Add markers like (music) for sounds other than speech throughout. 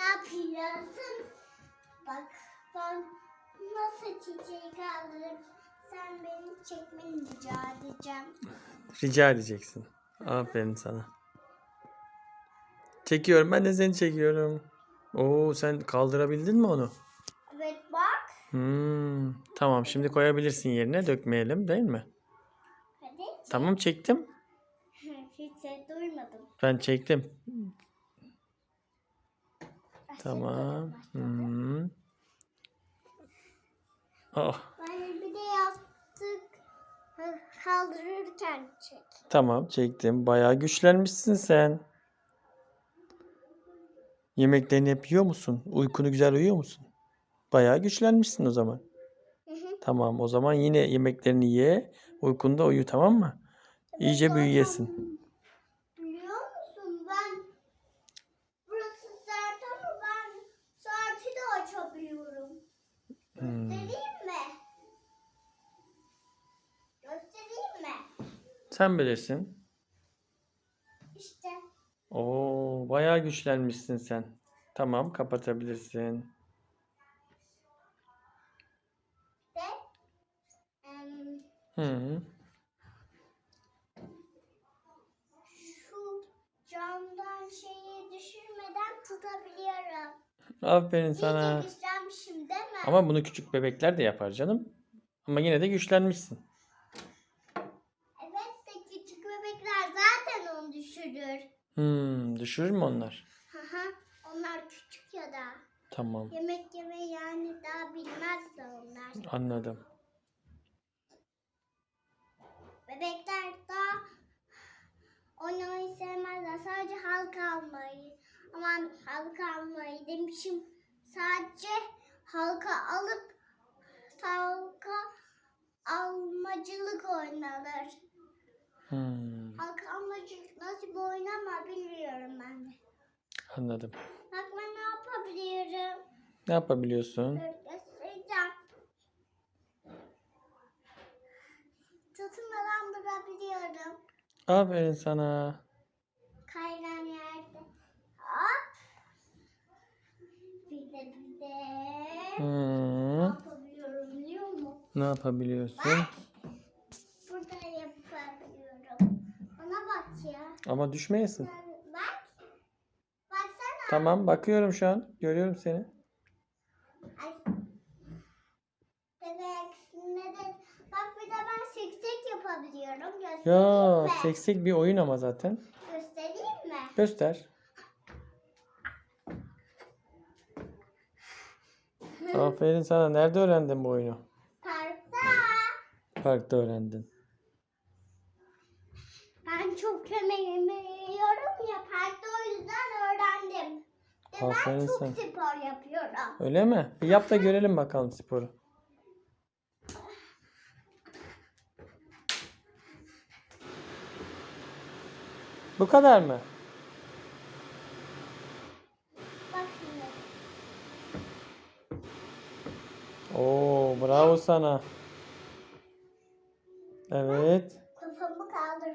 Ne yapıyorsun? Bak ben nasıl çiçeği kaldırıp sen beni çekmeni rica edeceğim. Rica edeceksin. Aferin sana. Çekiyorum. Ben de seni çekiyorum. Oo sen kaldırabildin mi onu? Evet bak. Hmm, tamam şimdi koyabilirsin yerine. Dökmeyelim değil mi? Hadi. Tamam çektim. (laughs) Hiç ses duymadım. Ben çektim. Tamam. Hmm. Oh, Ben bir de yaptık. Kaldırırken çek. tamam çektim. Bayağı güçlenmişsin sen. Yemeklerini hep yiyor musun? Uykunu güzel uyuyor musun? Bayağı güçlenmişsin o zaman. Hı hı. Tamam o zaman yine yemeklerini ye. Uykunda uyu tamam mı? İyice büyüyesin. Sen bilirsin. İşte Oo, bayağı güçlenmişsin sen. Tamam kapatabilirsin. de em, Hı. şu camdan şeyi düşürmeden tutabiliyorum. Aferin İyice sana. güçlenmişim değil mi? Ama bunu küçük bebekler de yapar canım. Ama yine de güçlenmişsin. Evet de küçük bebekler zaten onu düşürür. Hmm, düşürür mü onlar? Haha, Onlar küçük ya da. Tamam, Yemek yeme yani daha bilmez de onlar. anladım. Bebekler daha oynamayı sevmezler. Sadece halka almayı. Aman halka almayı demişim. Sadece halka alıp halka almacılık oynanır. Hmm, nasıl bir oyun ama bilmiyorum ben de. anladım. Bak ben ne yapabiliyorum? Ne yapabiliyorsun? Göstereceğim. Tutunmadan durabiliyorum. Aferin sana. Kaygan yerde. Hop. Bir de bir de. Ne Hmm, yapabiliyorum biliyor musun? ne yapabiliyorsun? Burada yapabiliyorum. Bana bak ya. Ama düşmeyesin. Bak. Baksana. Tamam, bakıyorum şu an. Görüyorum seni. Ay. Demek de. Bak bir de ben seksek yapabiliyorum. Göstereyim Ya, mi? seksek bir oyun ama zaten. Göstereyim mi? Göster. (laughs) Aferin sana. Nerede öğrendin bu oyunu? Parkta. Parkta öğrendin. Ben çok yemeğimiyorum ya parkta o yüzden öğrendim. Ve ben çok sen. spor yapıyorum. Öyle mi? Bir yap da görelim bakalım sporu. Bu kadar mı? Oo, bravo sana. Evet.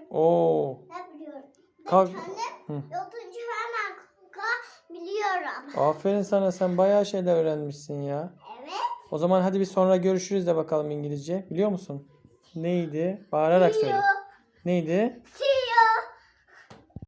Oo, Ne biliyorum. Kalk. Ben kendim Hı. yotunca hemen kalkabiliyorum. aferin sana. Sen bayağı şeyler öğrenmişsin ya. Evet. O zaman hadi bir sonra görüşürüz de bakalım İngilizce. Biliyor musun? Neydi? Bağırarak söyle. Neydi? See